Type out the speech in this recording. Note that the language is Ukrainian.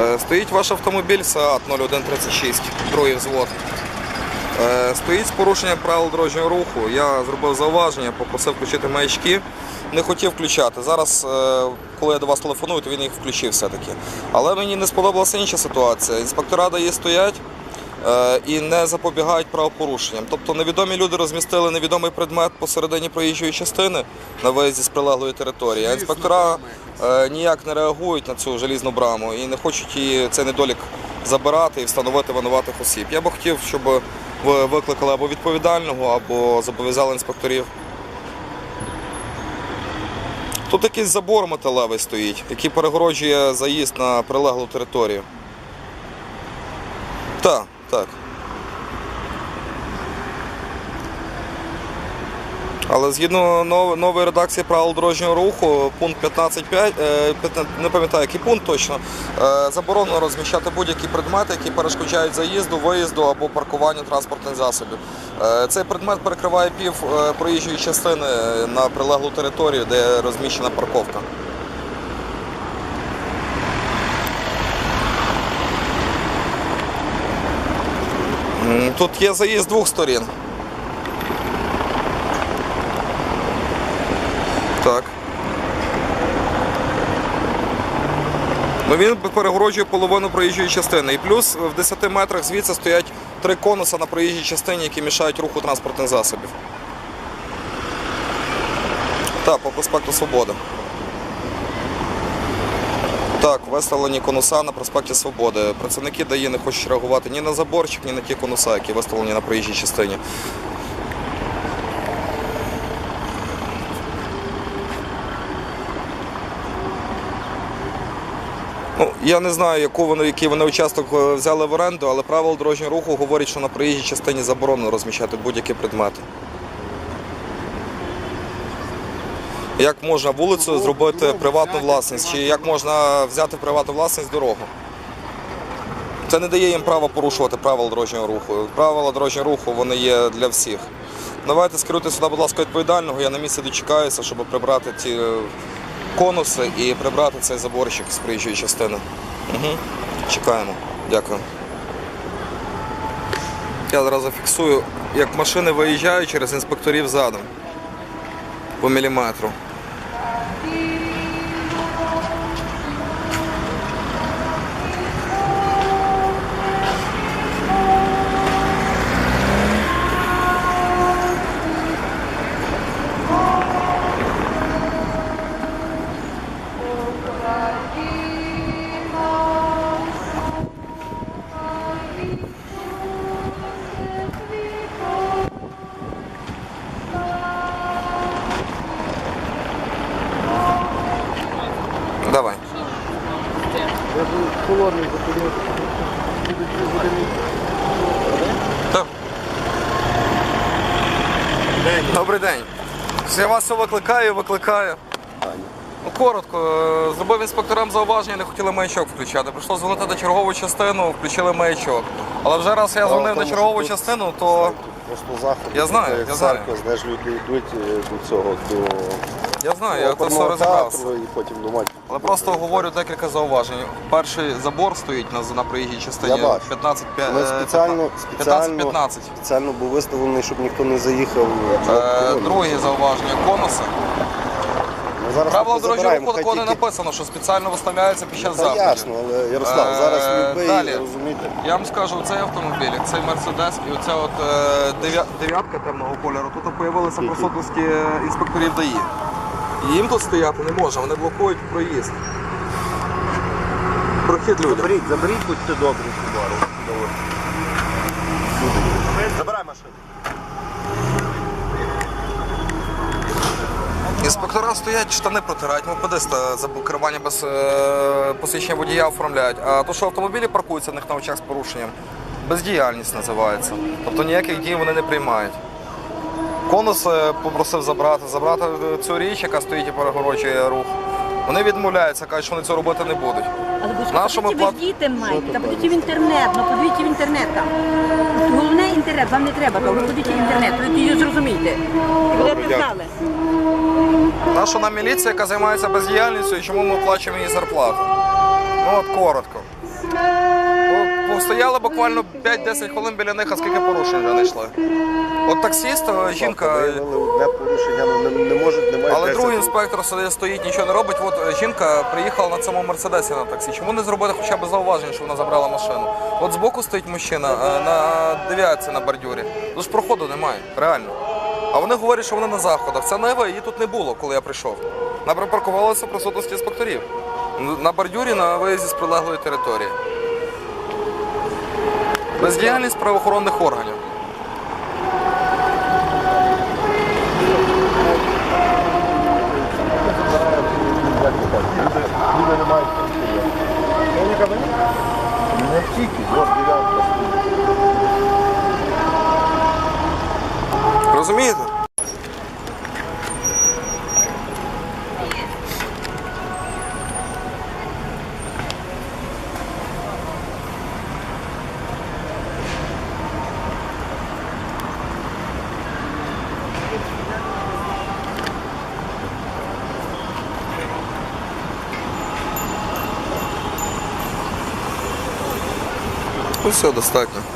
Е, Стоїть ваш автомобіль СААТ 0136, другий взвод. Е, Стоїть з порушенням правил дорожнього руху. Я зробив зауваження, попросив включити маячки. Не хотів включати. Зараз, е, коли я до вас телефоную, то він їх включив все-таки. Але мені не сподобалася інша ситуація. Інспектора дає стоять і не запобігають правопорушенням. Тобто невідомі люди розмістили невідомий предмет посередині проїжджої частини на виїзді з прилеглої території. А інспектора е, ніяк не реагують на цю желізну браму і не хочуть її цей недолік забирати і встановити винуватих осіб. Я би хотів, щоб ви викликали або відповідального, або зобов'язали інспекторів. Тут якийсь забор металевий стоїть, який перегороджує заїзд на прилеглу територію. Так. Але згідно нової редакції правил дорожнього руху, пункт 15.5, е, 15 не пам'ятаю, який пункт точно, е, заборонено розміщати будь-які предмети, які перешкоджають заїзду, виїзду або паркуванню транспортних засобів. Е, Цей предмет перекриває пів проїжджої частини на прилеглу територію, де розміщена парковка. Тут є заїзд з двох сторін. Так. Ну він перегороджує половину проїжджої частини. І плюс в 10 метрах звідси стоять три конуса на проїжджій частині, які мішають руху транспортних засобів. Так, по проспекту Свободи. Так, виставлені конуса на проспекті Свободи. Працівники ДАІ не хочуть реагувати ні на заборчик, ні на ті конуса, які виставлені на проїжджій частині. Ну, я не знаю, яку вони, який вони участок е, взяли в оренду, але правила дорожнього руху говорять, що на проїжджій частині заборонено розміщати будь-які предмети. Як можна вулицю зробити приватну власність? Чи як можна взяти приватну власність дорогу? Це не дає їм права порушувати правила дорожнього руху. Правила дорожнього руху вони є для всіх. Давайте скеруйте сюди, будь ласка, відповідального. Я на місці дочекаюся, щоб прибрати ті е, конуси і прибрати цей заборчик з проїжджої частини. Угу. Чекаємо. Дякую. Я зараз зафіксую, як машини виїжджають через інспекторів задом. По міліметру. Thank you. Давай. Я був холодний. Так. Добрий день. Я вас викликаю, викликаю. Ну, коротко, е, зробив інспекторам зауваження, не хотіли маячок включати. Прийшло дзвонити на чергову частину, включили маячок. Але вже раз я дзвонив на чергову частину, то Просто заход. Я знаю, я знаю. церква, знаєш, люди йдуть е, до цього, до я знаю, я то все розібрався. і потім до. Але просто говорю декілька зауважень. Перший забор стоїть на, на проїжджій частині Я бачу. 15 Ми спеціально, спеціально, 15-15. спеціально був виставлений, щоб ніхто не заїхав. Е, Друге зауваження конуси. Ми зараз Правила тут дорожнього забираємо, руху хай такого не тільки- написано, що спеціально виставляється під час Та заходів. ясно, але Ярослав, Е, зараз любий, далі. розумієте. Я вам скажу, цей автомобіль, цей Мерседес і оця от е, дев'я- дев'ятка темного кольору, тут з'явилися присутності інспекторів ДАІ. І їм тут стояти не може, вони блокують проїзд. Прохід людям. Заберіть, заберіть, будьте добрі, Субару. Забирай машину. Інспектора стоять, штани протирають, мопедиста за керування без е, посвідчення водія оформляють. А то, що автомобілі паркуються в них на очах з порушенням, бездіяльність називається. Тобто ніяких дій вони не приймають. Конус е, попросив забрати, забрати е, цю річ, яка стоїть і перегороджує рух. Вони відмовляються, кажуть, що вони цього робити не будуть. Але ви Нашому подивіться, плат- діти маєте, та подивіться в інтернет, ну подивіться в інтернет там. Головне інтернет, вам не треба, то ви подивіться в інтернет, ви її зрозумієте. І будете знали. Наша нам міліція, яка займається бездіяльністю і чому ми оплачуємо її зарплату. Ну от коротко. Постояли буквально 5-10 хвилин біля них, а скільки порушень вже не йшли. От таксіст, е, жінка. Одне порушення, ну не, не можуть, немає. Але другий інспектор стоїть, нічого не робить. От е, жінка приїхала на цьому мерседесі на таксі. Чому не зробити хоча б зауваження, що вона забрала машину? От збоку стоїть мужчина е, на дев'ятці на бордюрі. Тож проходу немає, реально. А вони говорять, що вони на заходах. Це Нева, її тут не було, коли я прийшов. Вона припаркувалася в присутності інспекторів. На бордюрі на виїзді з прилеглої території. Бездіяльність правоохоронних органів. Люди, люди не мають стояти. Не тільки, от дев'ятка. Розумієте? Ну все, достатньо.